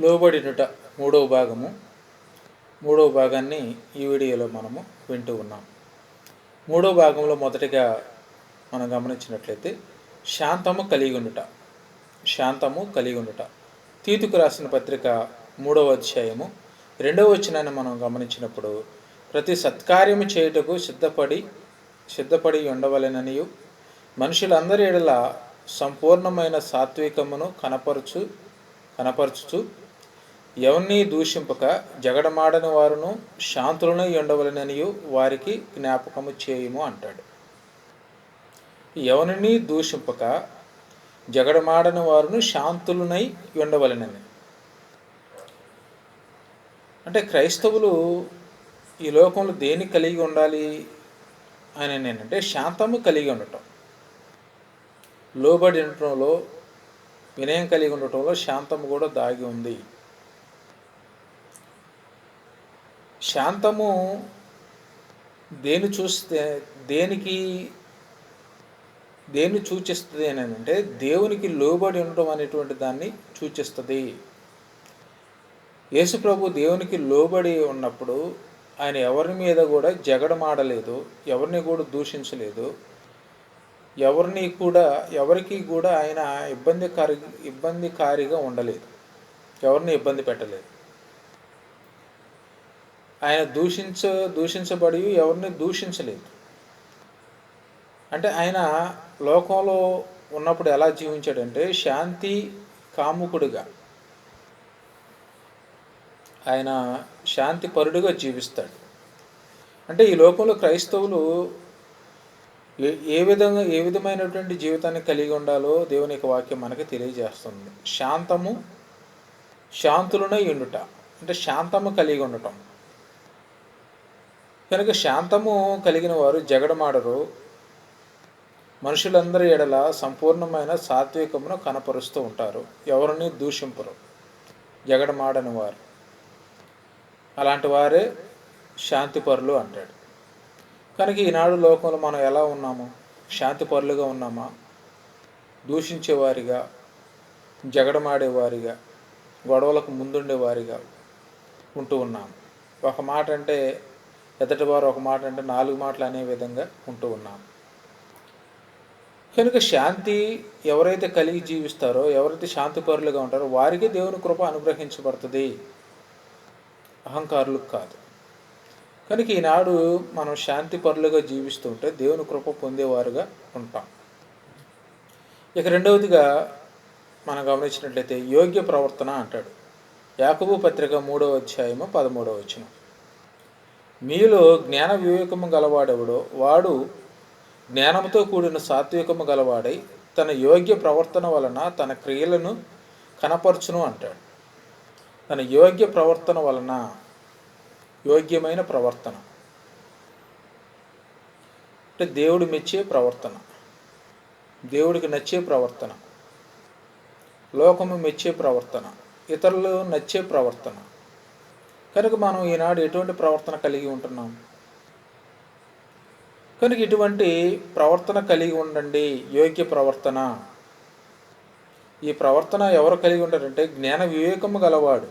లోబడినుట మూడవ భాగము. మూడవ భాగాన్ని ఈ వీడియోలో మనము వింటూ ఉన్నాం. మూడవ భాగంలో మొదటిగా మనం గమనించినట్లయితే శాంతము కలిగి ఉండుట. శాంతము కలిగి ఉండుట. తీతుకు రాసిన పత్రిక మూడవ అధ్యాయము రెండవ వచనాన్ని మనం గమనించినప్పుడు ప్రతి సత్కార్యము చేయుటకు సిద్ధపడి సిద్ధపడి ఉండవలెననియు మనుషులందరి ఎడల సంపూర్ణమైన సాత్వికమును కనపరచు కనపరచుచు ఎవరిని దూషింపక జగడమాడని వారును శాంతులనై ఉండవలననియు వారికి జ్ఞాపకము చేయుము అంటాడు. ఎవరిని దూషింపక జగడమాడని వారును శాంతులనై ఉండవలనని అంటే క్రైస్తవులు ఈ లోకంలో దేన్ని కలిగి ఉండాలి అని నేనంటే శాంతము కలిగి ఉండటం. లోబడి ఉండటంలో వినయం కలిగి ఉండటంలో శాంతము కూడా దాగి ఉంది. శాంతము దేని చూస్తే దేనికి దేన్ని సూచిస్తుంది అని అంటే దేవునికి లోబడి ఉండటం అనేటువంటి దాన్ని సూచిస్తుంది. యేసుప్రభు దేవునికి లోబడి ఉన్నప్పుడు ఆయన ఎవరి మీద కూడా జగడమాడలేదు ఎవరిని కూడా దూషించలేదు ఎవరిని కూడా ఎవరికి కూడా ఆయన ఇబ్బందికారి ఇబ్బందికారిగా ఉండలేదు ఎవరిని ఇబ్బంది పెట్టలేదు. ఆయన దూషించ దూషించబడి ఎవరిని దూషించలేదు. అంటే ఆయన లోకంలో ఉన్నప్పుడు ఎలా జీవించాడంటే శాంతి కాముకుడిగా. ఆయన శాంతి పరుడుగా జీవిస్తాడు. అంటే ఈ లోకంలో క్రైస్తవులు ఏ ఏ విధంగా ఏ విధమైనటువంటి జీవితాన్ని కలిగి ఉండాలో దేవుని యొక్క వాక్యం మనకి తెలియజేస్తుంది. శాంతము శాంతులనై ఉండుట. అంటే శాంతము కలిగి ఉండటం. కనుక శాంతము కలిగిన వారు జగడమాడరు. మనుషులందరి ఎడల సంపూర్ణమైన సాత్వికమును కనపరుస్తూ ఉంటారు. ఎవరిని దూషింపరు. జగడమాడని వారు. అలాంటి వారే శాంతిపరులు అంటాడు. కనుక ఈనాడు లోకంలో మనం ఎలా ఉన్నాము? శాంతిపరులుగా ఉన్నామా? దూషించేవారిగా జగడమాడేవారిగా గొడవలకు ముందుండేవారిగా ఉంటూ ఉన్నాము ఒక మాట అంటే ఎదటివారు ఒక మాట అంటే నాలుగు మాటలు అనే విధంగా ఉంటూ ఉన్నాం కనుక శాంతి ఎవరైతే కలిగి జీవిస్తారో ఎవరైతే శాంతిపరులుగా ఉంటారో వారికి దేవుని కృప అనుగ్రహించబడుతుంది. అహంకారులకు కాదు. కనుక ఈనాడు మనం శాంతి పరులుగా జీవిస్తుంటే దేవుని కృప పొందేవారుగా ఉంటాం. ఇక రెండవదిగా మనం గమనించినట్లయితే యోగ్య ప్రవర్తన అంటాడు. యాకబు పత్రిక మూడవ అధ్యాయము పదమూడవ వచ్చినాం మీలో జ్ఞాన వివేకము గలవాడెవడో వాడు జ్ఞానంతో కూడిన సాత్వికము గలవాడై తన యోగ్య ప్రవర్తన వలన తన క్రియలను కనపరచును అంటాడు. తన యోగ్య ప్రవర్తన వలన యోగ్యమైన ప్రవర్తన. అంటే దేవుడు మెచ్చే ప్రవర్తన. దేవుడికి నచ్చే ప్రవర్తన. లోకము మెచ్చే ప్రవర్తన. ఇతరులు నచ్చే ప్రవర్తన. కనుక మనం ఈనాడు ఎటువంటి ప్రవర్తన కలిగి ఉంటున్నాం? కనుక ఇటువంటి ప్రవర్తన కలిగి ఉండండి. యోగ్య ప్రవర్తన. ఈ ప్రవర్తన ఎవరు కలిగి ఉంటారంటే జ్ఞాన వివేకము గలవాడు.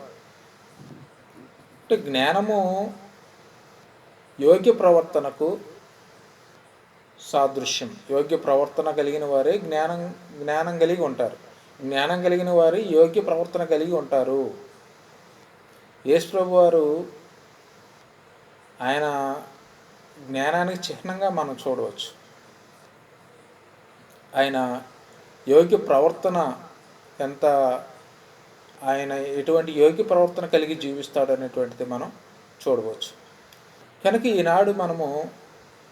అంటే జ్ఞానము యోగ్య ప్రవర్తనకు సాదృశ్యం. యోగ్య ప్రవర్తన కలిగిన వారే జ్ఞానం జ్ఞానం కలిగి ఉంటారు. జ్ఞానం కలిగిన వారు యోగ్య ప్రవర్తన కలిగి ఉంటారు. యేసుప్రభు వారు ఆయన జ్ఞానానికి చిహ్నంగా మనం చూడవచ్చు. ఆయన యోగ్య ప్రవర్తన ఎంత ఆయన ఎటువంటి యోగ్య ప్రవర్తన కలిగి జీవిస్తాడు అనేటువంటిది మనం చూడవచ్చు. కనుక ఈనాడు మనము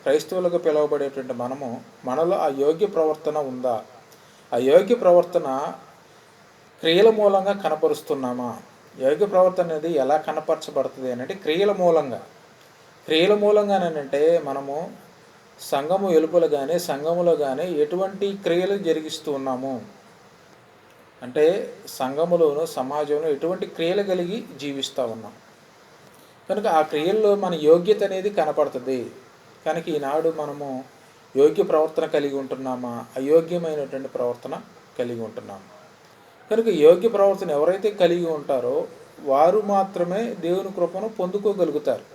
క్రైస్తవులుగా పిలువబడేటువంటి మనము మనలో ఆ యోగ్య ప్రవర్తన ఉందా? ఆ యోగ్య ప్రవర్తన క్రియల మూలంగా కనపరుస్తున్నామా? యోగ్య ప్రవర్తన అనేది ఎలా కనపరచబడుతుంది అంటే క్రియల మూలంగా. క్రియల మూలంగానంటే మనము సంఘము ఎలుపులు కానీ సంఘములో కానీ ఎటువంటి క్రియలు జరిగిస్తూ ఉన్నాము. అంటే సంఘములోను సమాజంలో ఎటువంటి క్రియలు కలిగి జీవిస్తూ ఉన్నాం. కనుక ఆ క్రియల్లో మన యోగ్యత అనేది కనపడుతుంది. కనుక ఈనాడు మనము యోగ్య ప్రవర్తన కలిగి ఉంటున్నామా? అయోగ్యమైనటువంటి ప్రవర్తన కలిగి ఉంటున్నాము కనుక యోగ్య ప్రవర్తన ఎవరైతే కలిగి ఉంటారో వారు మాత్రమే దేవుని కృపను పొందుకోగలుగుతారు.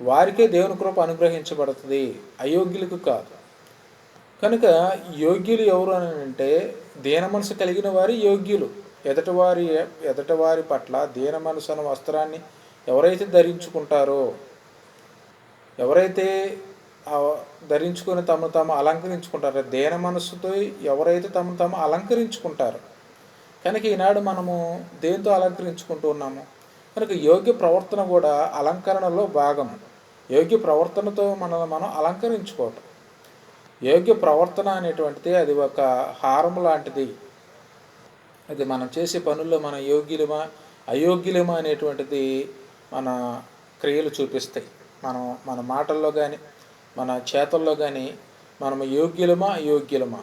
వారికే దేవుని కృప అనుగ్రహించబడుతుంది. అయోగ్యులకు కాదు. కనుక యోగ్యులు ఎవరు అని అంటే దీన మనసు కలిగిన వారి యోగ్యులు. ఎదటివారి ఎదటివారి పట్ల దీన మనసు అనే వస్త్రాన్ని ఎవరైతే ధరించుకుంటారో ఎవరైతే ధరించుకొని తమ తాము అలంకరించుకుంటారో దేన మనస్సుతో ఎవరైతే తమ తాము అలంకరించుకుంటారో కనుక ఈనాడు మనము దేంతో అలంకరించుకుంటూ ఉన్నాము? కనుక యోగ్య ప్రవర్తన కూడా అలంకరణలో భాగం. యోగ్య ప్రవర్తనతో మనల్ని మనం అలంకరించుకోవటం. యోగ్య ప్రవర్తన అనేటువంటిది అది ఒక హారం లాంటిది. అది మనం చేసే పనుల్లో మన యోగ్యులమా అయోగ్యులమా అనేటువంటిది మన క్రియలు చూపిస్తాయి. మనం మన మాటల్లో కానీ మన చేతల్లో కానీ మనం యోగ్యులమా అయోగ్యులమా?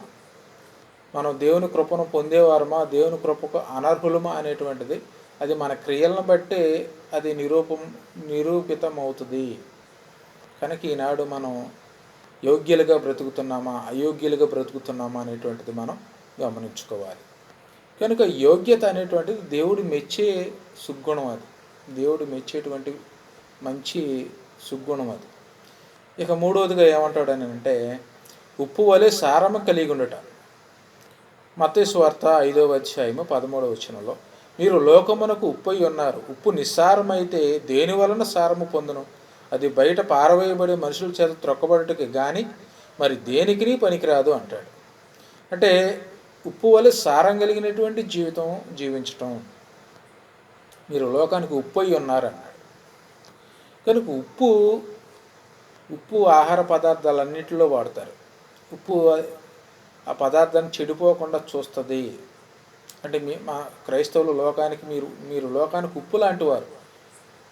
మనం దేవుని కృపను పొందేవారమా దేవుని కృపకు అనర్హులమా అనేటువంటిది అది మన క్రియలను బట్టి అది నిరూపం నిరూపితం అవుతుంది కనుక ఈనాడు మనం యోగ్యులుగా బ్రతుకుతున్నామా అయోగ్యులుగా బ్రతుకుతున్నామా అనేటువంటిది మనం గమనించుకోవాలి. కనుక యోగ్యత అనేటువంటిది దేవుడు మెచ్చే సుగ్గుణం అది. దేవుడు మెచ్చేటువంటి మంచి సుగ్గుణం అది. ఇక మూడవదిగా ఏమంటాడని అంటే ఉప్పు వలె సారము కలిగి ఉండట. మతేశ్వార్త ఐదవ అధ్యాయము పదమూడవ వచనంలో మీరు లోకమునకు ఉప్పై ఉన్నారు. ఉప్పు నిస్సారమైతే దేని వలన సారము పొందును? అది బయట పారవేయబడే మనుషుల చేత త్రొక్కబడటకి కానీ మరి దేనికి పనికిరాదు అంటాడు. అంటే ఉప్పు వల్ల సారం కలిగినటువంటి జీవితం జీవించటం. మీరు లోకానికి ఉప్పు అయి ఉన్నారన్నాడు కనుక ఉప్పు ఉప్పు ఆహార పదార్థాలన్నింటిలో వాడతారు. ఉప్పు ఆ పదార్థాన్ని చెడిపోకుండా చూస్తుంది. అంటే మీ మా క్రైస్తవులు లోకానికి మీరు మీరు లోకానికి ఉప్పు లాంటి వారు.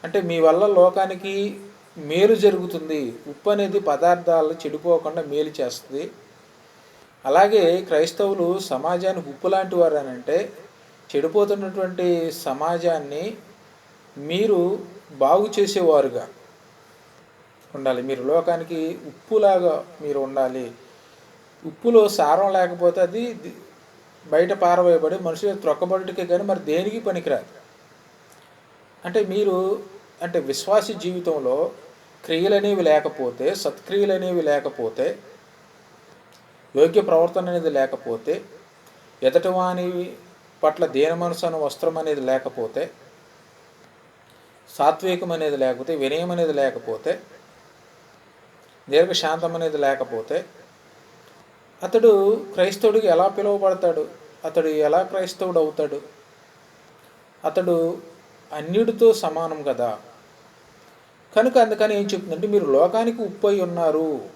అంటే మీ వల్ల లోకానికి మేలు జరుగుతుంది. ఉప్పు అనేది పదార్థాలు చెడిపోకుండా మేలు చేస్తుంది. అలాగే క్రైస్తవులు సమాజానికి ఉప్పు లాంటి వారు అని అంటే చెడిపోతున్నటువంటి సమాజాన్ని మీరు బాగు చేసేవారుగా. ఉండాలి. మీరు లోకానికి ఉప్పులాగా మీరు ఉండాలి. ఉప్పులో సారం లేకపోతే అది బయట పారవేయబడి మనుషులు త్రొక్కబడికే కానీ మరి దేనికి పనికిరాదు. అంటే మీరు అంటే విశ్వాస జీవితంలో క్రియలు అనేవి లేకపోతే సత్క్రియలు అనేవి లేకపోతే యోగ్య ప్రవర్తన అనేది లేకపోతే ఎదటవాని పట్ల దేన మనసు అనే వస్త్రం అనేది లేకపోతే సాత్వికం అనేది లేకపోతే వినయం అనేది లేకపోతే దీర్ఘశాంతం అనేది లేకపోతే అతడు క్రైస్తవుడికి ఎలా పిలువబడతాడు? అతడు ఎలా క్రైస్తవుడు అవుతాడు అతడు అన్యుడితో సమానం కదా? కనుక అందుకని ఏం చెప్తుందంటే మీరు లోకానికి ఉప్పై ఉన్నారు.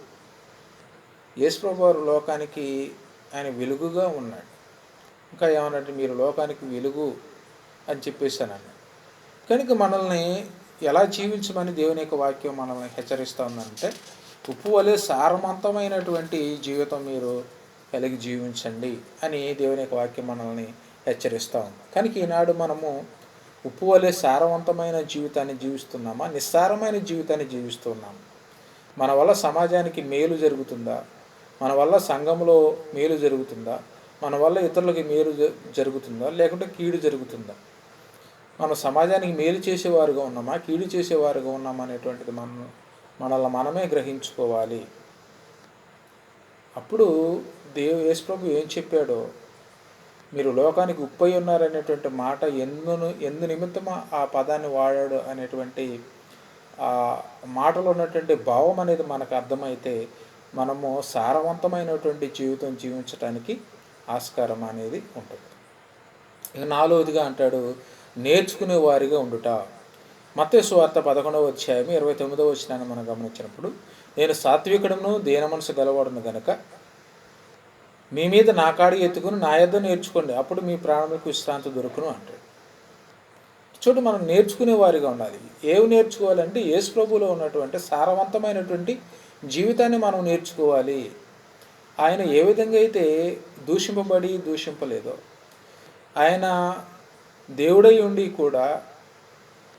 యేసుప్రభు లోకానికి ఆయన వెలుగుగా ఉన్నాడు. ఇంకా ఏమన్నట్టు మీరు లోకానికి వెలుగు అని చెప్పేసాను కనుక మనల్ని ఎలా జీవించమని దేవుని యొక్క వాక్యం మనల్ని హెచ్చరిస్తూ ఉందంటే ఉప్పు వలె సారవంతమైనటువంటి జీవితం మీరు కలిగి జీవించండి అని దేవుని యొక్క వాక్యం మనల్ని హెచ్చరిస్తూ ఉంది. కనుక ఈనాడు మనము ఉప్పు వలె సారవంతమైన జీవితాన్ని జీవిస్తున్నామా? నిస్సారమైన జీవితాన్ని జీవిస్తున్నాము? మన వల్ల సమాజానికి మేలు జరుగుతుందా? మన వల్ల సంఘంలో మేలు జరుగుతుందా? మన వల్ల ఇతరులకి మేలు జరుగుతుందా? లేకుంటే కీడు జరుగుతుందా? మన సమాజానికి మేలు చేసేవారుగా ఉన్నామా? కీడు చేసేవారుగా ఉన్నామా అనేటువంటిది మనం మనల్ని మనమే గ్రహించుకోవాలి. అప్పుడు దేవు యేసుప్రభు ఏం చెప్పాడో మీరు లోకానికి ఉప్పై ఉన్నారనేటువంటి మాట ఎందును ఎందు నిమిత్తమో ఆ పదాన్ని వాడాడు అనేటువంటి ఆ మాటలో ఉన్నటువంటి భావం అనేది మనకు అర్థమైతే మనము సారవంతమైనటువంటి జీవితం జీవించడానికి ఆస్కారం అనేది ఉంటుంది. ఇక నాలుగవదిగా అంటాడు నేర్చుకునే వారిగా ఉండుట. మత్తే సువార్త పదకొండవ అధ్యాయం ఇరవై తొమ్మిదవ వచ్చినాన్ని మనం గమనించినప్పుడు నేను సాత్వికుడును దేన మనసు గలవాడును గనక మీ మీద నా కాడి ఎత్తుకుని నా యొద్ద నేర్చుకోండి అప్పుడు మీ ప్రాణములకు విశ్రాంతి దొరుకును అంటాడు. చూడు మనం నేర్చుకునే వారిగా ఉండాలి. ఏవి నేర్చుకోవాలంటే యేసు ప్రభులో ఉన్నటువంటి సారవంతమైనటువంటి జీవితాన్ని మనం నేర్చుకోవాలి. ఆయన ఏ విధంగా అయితే దూషింపబడి దూషింపలేదో ఆయన దేవుడై ఉండి కూడా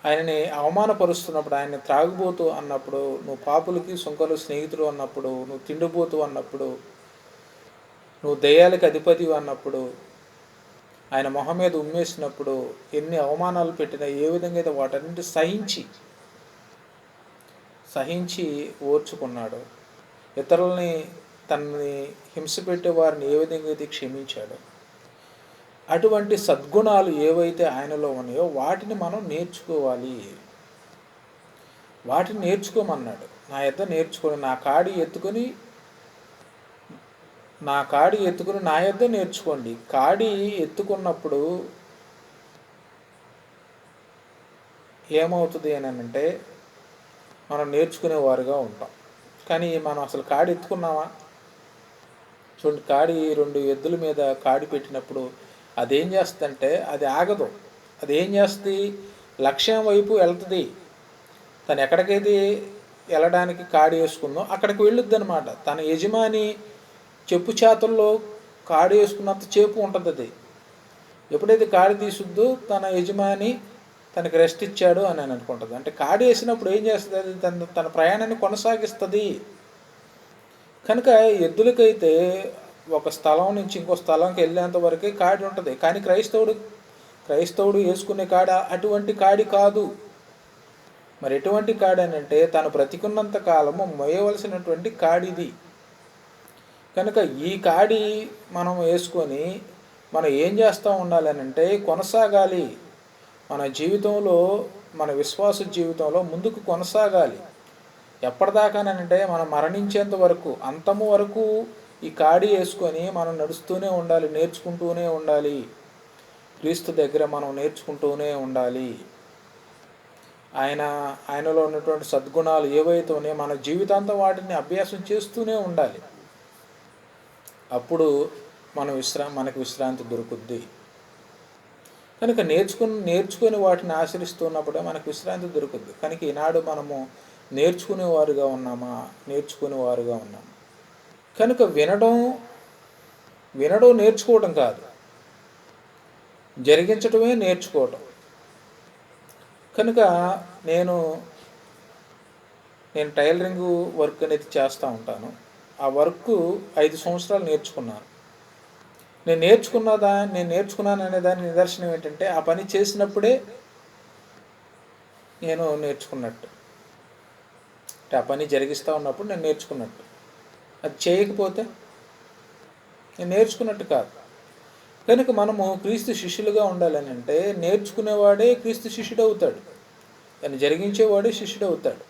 ఆయనని అవమానపరుస్తున్నప్పుడు ఆయన త్రాగుబోతూ అన్నప్పుడు నువ్వు పాపులకి సుంకలు స్నేహితుడు అన్నప్పుడు నువ్వు తిండిపోతూ అన్నప్పుడు నువ్వు దయ్యాలకి అధిపతి అన్నప్పుడు ఆయన మొహం మీద ఉమ్మేసినప్పుడు ఎన్ని అవమానాలు పెట్టినా ఏ విధంగా అయితే వాటన్నింటి సహించి సహించి ఓర్చుకున్నాడు ఇతరులని తనని హింస పెట్టే వారిని ఏ విధంగా అయితే క్షమించాడు అటువంటి సద్గుణాలు ఏవైతే ఆయనలో ఉన్నాయో వాటిని మనం నేర్చుకోవాలి. వాటిని నేర్చుకోమన్నాడు. నా ఎద్ద నేర్చుకొని నా కాడి ఎత్తుకొని నా కాడి ఎత్తుకుని నా యొద్ద నేర్చుకోండి. కాడి ఎత్తుకున్నప్పుడు ఏమవుతుంది అని అంటే మనం నేర్చుకునేవారుగా ఉంటాం. కానీ మనం అసలు కాడి ఎత్తుకున్నామా? చూడండి కాడి రెండు ఎద్దుల మీద కాడి పెట్టినప్పుడు అదేం చేస్తుందంటే అది ఆగదు. అది ఏం చేస్తుంది లక్ష్యం వైపు వెళ్తుంది. తను ఎక్కడికైతే వెళ్ళడానికి కాడి వేసుకుందో అక్కడికి వెళ్ళొద్ది అనమాట తన యజమాని చెప్పు చేతుల్లో కాడి వేసుకున్నంత చేపు ఉంటుంది అది. ఎప్పుడైతే కాడి తీసుద్దో తన యజమాని తనకి రెస్ట్ ఇచ్చాడు అని అని అనుకుంటుంది. అంటే కాడి వేసినప్పుడు ఏం చేస్తుంది? అది తన తన ప్రయాణాన్ని కొనసాగిస్తుంది. కనుక ఎద్దులకైతే ఒక స్థలం నుంచి ఇంకో స్థలంకి వెళ్ళేంత వరకే కాడి ఉంటుంది. కానీ క్రైస్తవుడు క్రైస్తవుడు వేసుకునే కాడ అటువంటి కాడి కాదు. మరి ఎటువంటి కాడి అని అంటే తను బ్రతికున్నంత కాలము మోయవలసినటువంటి కాడిది. కనుక ఈ కాడి మనం వేసుకొని మనం ఏం చేస్తూ ఉండాలనంటే అంటే కొనసాగాలి. మన జీవితంలో మన విశ్వాస జీవితంలో ముందుకు కొనసాగాలి. ఎప్పటిదాకానంటే మనం మరణించేంత వరకు అంతము వరకు ఈ కాడి వేసుకొని మనం నడుస్తూనే ఉండాలి నేర్చుకుంటూనే ఉండాలి. క్రీస్తు దగ్గర మనం నేర్చుకుంటూనే ఉండాలి. ఆయన ఆయనలో ఉన్నటువంటి సద్గుణాలు ఏవైతే ఉన్నాయో మన జీవితాంతం వాటిని అభ్యాసం చేస్తూనే ఉండాలి. అప్పుడు మన విశ్రా మనకు విశ్రాంతి దొరుకుద్ది. కనుక నేర్చుకుని నేర్చుకుని వాటిని ఆశ్రయిస్తున్నప్పుడే మనకు విశ్రాంతి దొరుకుద్ది. కనుక ఈనాడు మనము నేర్చుకునేవారుగా ఉన్నామా? నేర్చుకునేవారుగా ఉన్నాము? కనుక వినడం వినడం నేర్చుకోవడం కాదు. జరిగించటమే నేర్చుకోవటం. కనుక నేను నేను టైలరింగ్ వర్క్ అనేది చేస్తూ ఉంటాను. ఆ వర్క్ ఐదు సంవత్సరాలు నేర్చుకున్నాను. నేను నేర్చుకున్నదా నేను నేర్చుకున్నాను అనే దాని నిదర్శనం ఏంటంటే ఆ పని చేసినప్పుడే నేను నేర్చుకున్నట్టు. అంటే ఆ పని జరిగిస్తూ ఉన్నప్పుడు నేను నేర్చుకున్నట్టు. అది చేయకపోతే నేను నేర్చుకున్నట్టు కాదు. కనుక మనము క్రీస్తు శిష్యులుగా ఉండాలని అంటే నేర్చుకునేవాడే క్రీస్తు శిష్యుడు అవుతాడు దాన్ని జరిగించేవాడే శిష్యుడు అవుతాడు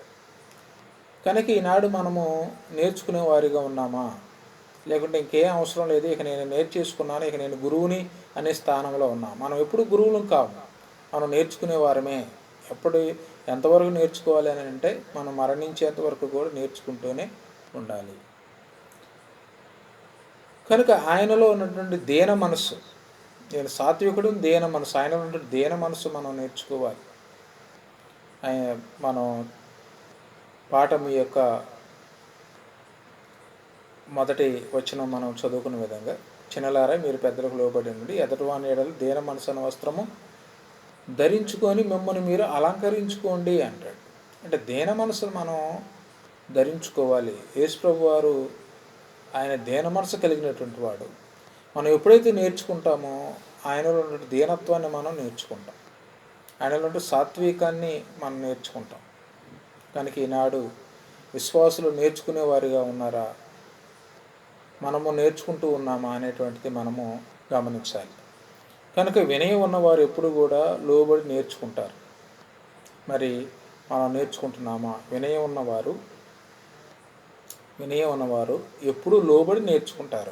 కనుక ఈనాడు మనము నేర్చుకునే వారిగా ఉన్నామా? లేకుంటే ఇంకేం అవసరం లేదు ఇక నేను నేర్చేసుకున్నాను ఇక నేను గురువుని అనే స్థానంలో ఉన్నా. మనం ఎప్పుడు గురువులు కావు మనం నేర్చుకునే వారమే. ఎప్పుడు ఎంతవరకు నేర్చుకోవాలి అని అంటే మనం మరణించేంత వరకు కూడా నేర్చుకుంటూనే ఉండాలి. కనుక ఆయనలో ఉన్నటువంటి దేన మనస్సు నేను సాత్వికుడు దేన మనసు ఆయన ఉన్నటువంటి దేన మనస్సు మనం నేర్చుకోవాలి. ఆయన మనం పాఠం యొక్క మొదటి వచ్చిన మనం చదువుకున్న విధంగా చిన్నలారా మీరు పెద్దలకు లోబడి నుండి ఎదటివాని ఏడలు దేన మనసన వస్త్రము ధరించుకొని మిమ్మల్ని మీరు అలంకరించుకోండి అంటాడు. అంటే దేన మనసును మనం ధరించుకోవాలి. యేసుప్రభు వారు ఆయన దీన మనసు కలిగినటువంటి వాడు. మనం ఎప్పుడైతే నేర్చుకుంటామో ఆయనలో ఉన్న దీనత్వాన్ని మనం నేర్చుకుంటాం. ఆయనలో ఉండే సాత్వికాన్ని మనం నేర్చుకుంటాం. కనుక ఈనాడు విశ్వాసులు నేర్చుకునేవారుగా ఉన్నారా? మనము నేర్చుకుంటూ ఉన్నామా అనేటువంటిది మనము గమనించాలి. కనుక వినయం ఉన్నవారు ఎప్పుడు కూడా లోబడి నేర్చుకుంటారు. మరి మనం నేర్చుకుంటున్నామా? వినయం ఉన్నవారు వినయం ఉన్నవారు ఎప్పుడూ లోబడి నేర్చుకుంటారు.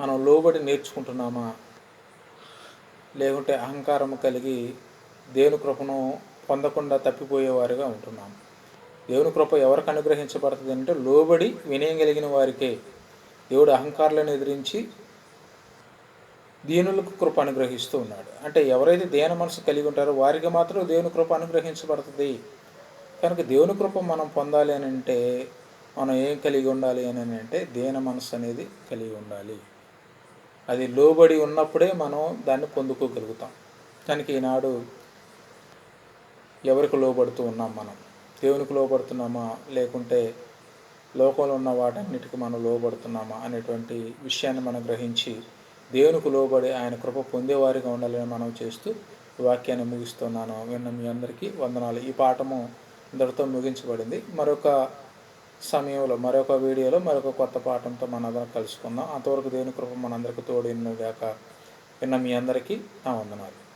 మనం లోబడి నేర్చుకుంటున్నామా? లేకుంటే అహంకారము కలిగి దేవుని కృపను పొందకుండా తప్పిపోయేవారుగా ఉంటున్నాము దేవుని కృప ఎవరికి అనుగ్రహించబడుతుంది అంటే లోబడి వినయం కలిగిన వారికే. దేవుడు అహంకారులను ఎదిరించి దీనులకు కృప అనుగ్రహిస్తూ ఉన్నాడు. అంటే ఎవరైతే దేన మనసు కలిగి ఉంటారో వారికి మాత్రం దేవుని కృప అనుగ్రహించబడుతుంది. కనుక దేవుని కృప మనం పొందాలి అని అంటే మనం ఏం కలిగి ఉండాలి అని అంటే దేన మనసు అనేది కలిగి ఉండాలి. అది లోబడి ఉన్నప్పుడే మనం దాన్ని పొందుకోగలుగుతాం. దానికి ఈనాడు ఎవరికి లోబడుతూ ఉన్నాం మనం? దేవునికి లోబడుతున్నామా? లేకుంటే లోకంలో ఉన్న వాటన్నిటికి మనం లోబడుతున్నామా? అనేటువంటి విషయాన్ని మనం గ్రహించి దేవునికి లోబడి ఆయన కృప పొందేవారిగా ఉండాలని మనం చేస్తూ వాక్యాన్ని ముగిస్తున్నాను. విన్న మీ అందరికీ వందనాలు. ఈ పాఠము ఇంతటితో ముగించబడింది. మరొక సమయంలో మరొక వీడియోలో మరొక కొత్త పాఠంతో మనందరం కలుసుకుందాం. అంతవరకు దేవుని కృప మనందరికీ తోడు గాక. విన్న మీ అందరికీ నా వందనాలు.